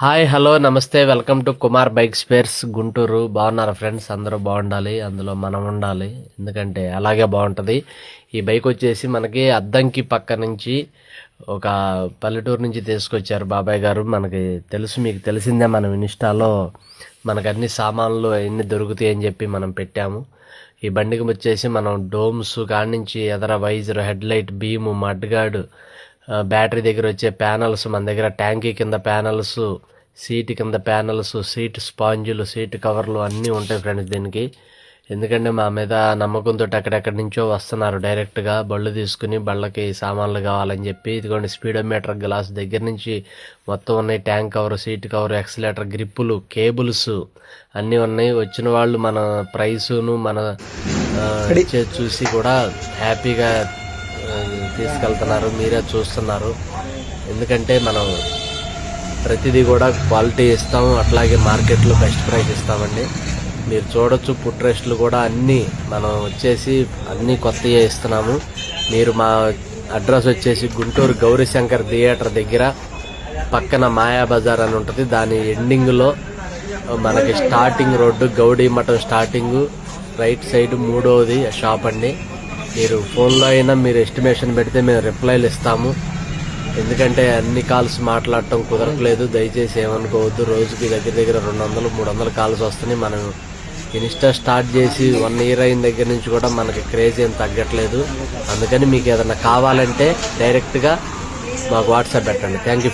Hi hello నమస్తే welcome to Kumar bike spares Guntur. బాగున్నారు friends? అందరూ బాగుండాలి అందులో మనం ఉండాలి. ఎందుకంటే అలాగే బాగుంటుంది. ఈ బైక్ వచ్చేసి మనకి అద్దంకి పక్క నుంచి ఒక పల్లెటూరు నుంచి తీసుకొచ్చారు బాబాయ్ గారు. మనకి తెలుసు మీకు తెలిసిందే మనం ఇన్స్టాలో మనకు అన్ని సామాన్లు అన్ని దొరుకుతాయి అని చెప్పి మనం పెట్టాము. ఈ బండికి వచ్చేసి మనం డోమ్స్ కాడి నుంచి ఎదర visor head light beam mudguard battery దగ్గర వచ్చే ప్యానల్స్ మన దగ్గర ట్యాంకీ కింద ప్యానల్స్ సీట్ కింద ప్యానల్స్ సీట్ స్పాంజులు సీట్ కవర్లు అన్నీ ఉంటాయి ఫ్రెండ్స్ దీనికి. ఎందుకంటే మా మీద నమ్మకంతో అక్కడెక్కడి నుంచో వస్తున్నారు. డైరెక్ట్గా బళ్ళు తీసుకుని బళ్ళకి సామాన్లు కావాలని చెప్పి ఇదిగోండి స్పీడోమీటర్ గ్లాస్ దగ్గర నుంచి మొత్తం ఉన్నాయి. Tank cover seat cover accelerator గ్రిప్పులు cables అన్నీ ఉన్నాయి. వచ్చిన వాళ్ళు మన ప్రైసును మన చూసి కూడా హ్యాపీగా తీసుకెళ్తున్నారు. మీరే చూస్తున్నారు. ఎందుకంటే మనం ప్రతిదీ కూడా క్వాలిటీ ఇస్తాము. అట్లాగే మార్కెట్లో బెస్ట్ ప్రైస్ ఇస్తామండి. మీరు చూడొచ్చు పుట్ రెస్ట్లు కూడా అన్నీ మనం వచ్చేసి అన్నీ కొత్తయే ఇస్తున్నాము. మీరు మా అడ్రస్ వచ్చేసి గుంటూరు గౌరీశంకర్ థియేటర్ దగ్గర పక్కన మాయా బజార్ అని ఉంటుంది. దాని ఎండింగ్లో మనకి starting road Gowdi Matham starting right side మూడవది షాప్ అండి. మీరు ఫోన్లో అయినా మీరు ఎస్టిమేషన్ పెడితే మేము రిప్లైలు ఇస్తాము. ఎందుకంటే అన్ని కాల్స్ మాట్లాడటం కుదరట్లేదు. దయచేసి ఏమనుకోవద్దు. రోజుకి దగ్గర దగ్గర రెండు వందలు మూడు వందలు కాల్స్ వస్తున్నాయి. మనం ఇన్స్టా స్టార్ట్ చేసి వన్ ఇయర్ అయిన దగ్గర నుంచి కూడా మనకి క్రేజ్ ఏం తగ్గట్లేదు. అందుకని మీకు ఏదైనా కావాలంటే డైరెక్ట్గా మాకు వాట్సాప్ పెట్టండి. Thank you